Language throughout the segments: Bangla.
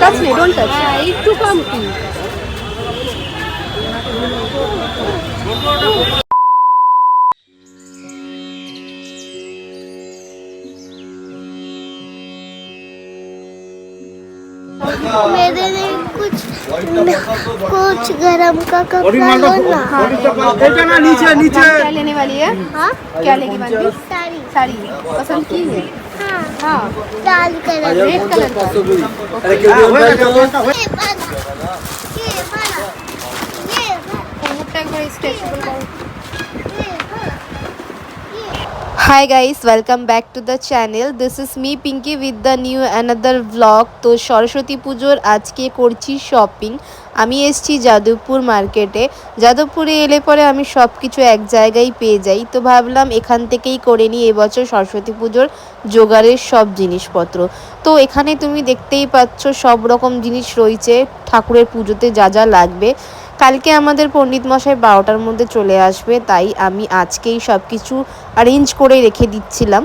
টাচ নেই ডোন্ট টাচ একটু কম কি मेरे लिए कुछ कुछ गरम का कपड़ा लो ना এটা না নিচে নিচে क्या लेने वाली है हाँ क्या लेगी बनती साड़ी साड़ी पसंद की है हाँ हाँ लाल कलर रेड कलर का ये वाला ये वाला ये वाला কোমরটা একবার স্ট্রেচেবল করো ये वाला ये hi guys welcome back to the channel this is me Pinki with the new another blog তো সরস্বতী পুজোর আজকে করছি শপিং আমি এসছি যাদবপুর মার্কেটে। যাদবপুরে এলে পরে আমি সব কিছু এক জায়গায় পেয়ে যাই। তো ভাবলাম এখান থেকেই করে নিই। এবছর সরস্বতী পুজোর জোগাড়ের সব জিনিসপত্র। তো এখানে তুমি দেখতেই পাচ্ছ সব রকম জিনিস রয়েছে। ঠাকুরের পুজোতে যা যা লাগবে। কালকে আমাদের পণ্ডিত মশাই বারোটার মধ্যে চলে আসবে। তাই আমি আজকেই সব কিছু অ্যারেঞ্জ করে রেখে দিচ্ছিলাম।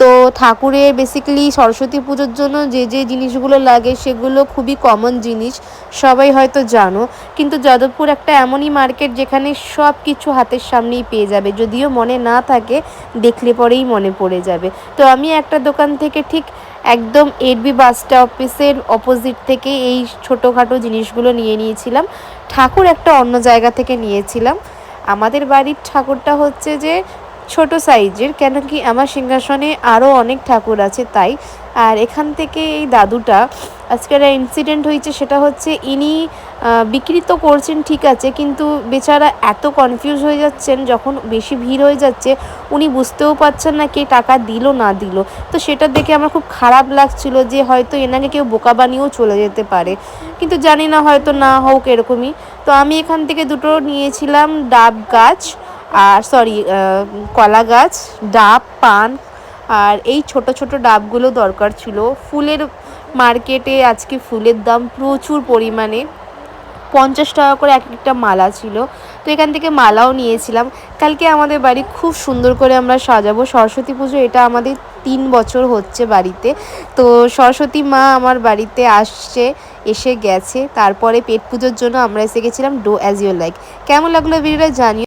তো ঠাকুরের বেসিক্যালি সরস্বতী পুজোর জন্য যে যে জিনিসগুলো লাগে সেগুলো খুবই কমন জিনিস, সবাই হয়তো জানো। কিন্তু যাদবপুর একটা এমনই মার্কেট যেখানে সব কিছু হাতের সামনেই পেয়ে যাবে, যদিও মনে না থাকে, দেখলে পরেই মনে পড়ে যাবে। তো আমি একটা দোকান থেকে ঠিক একদম এডবি বাস অফিসের অপোজিট থেকে এই ছোটোখাটো জিনিসগুলো নিয়ে নিয়েছিলাম। ঠাকুর একটা অন্য জায়গা থেকে নিয়েছিলাম। আমাদের বাড়ির ঠাকুরটা হচ্ছে যে ছোট সাইজের কেন কি আমার সিংহাসনে আরও অনেক ঠাকুর আছে তাই। আর এখান থেকে এই দাদুটা আজকে একটা ইনসিডেন্ট হয়েছে সেটা হচ্ছে ইনি বিক্রি তো করছেন, ঠিক আছে, কিন্তু বেচারা এত কনফিউজ হয়ে যাচ্ছেন, যখন বেশি ভিড় হয়ে যাচ্ছে, উনি বুঝতেও পারছেন না কে টাকা দিল, না দিল। তো সেটা দেখে আমার খুব খারাপ লাগছিল যে হয়তো এনাকে কেউ বোকা বানিয়েও চলে যেতে পারে। কিন্তু জানি না হয়তো না হোক এরকমই। তো আমি এখান থেকে দুটো নিয়েছিলাম ডাব গাছ আর সরি কলা গাছ, ডাব, পান, আর এই ছোট ছোট ডাবগুলো দরকার ছিল। ফুলের মার্কেটে আজকে ফুলের দাম প্রচুর পরিমাণে। পঞ্চাশ টাকা করে এক একটা মালা ছিল। তো এখান থেকে মালাও নিয়েছিলাম। কালকে আমাদের বাড়ি খুব সুন্দর করে আমরা সাজাবো। সরস্বতী পুজো এটা আমাদের তিন বছর হচ্ছে বাড়িতে। তো সরস্বতী মা আমার বাড়িতে আসছে, এসে গেছে। তারপরে পেট পুজোর জন্য আমরা এসে গেছিলাম ডো অ্যাজ ইউর লাইক কেমন লাগল ভিডিওটা জানিও।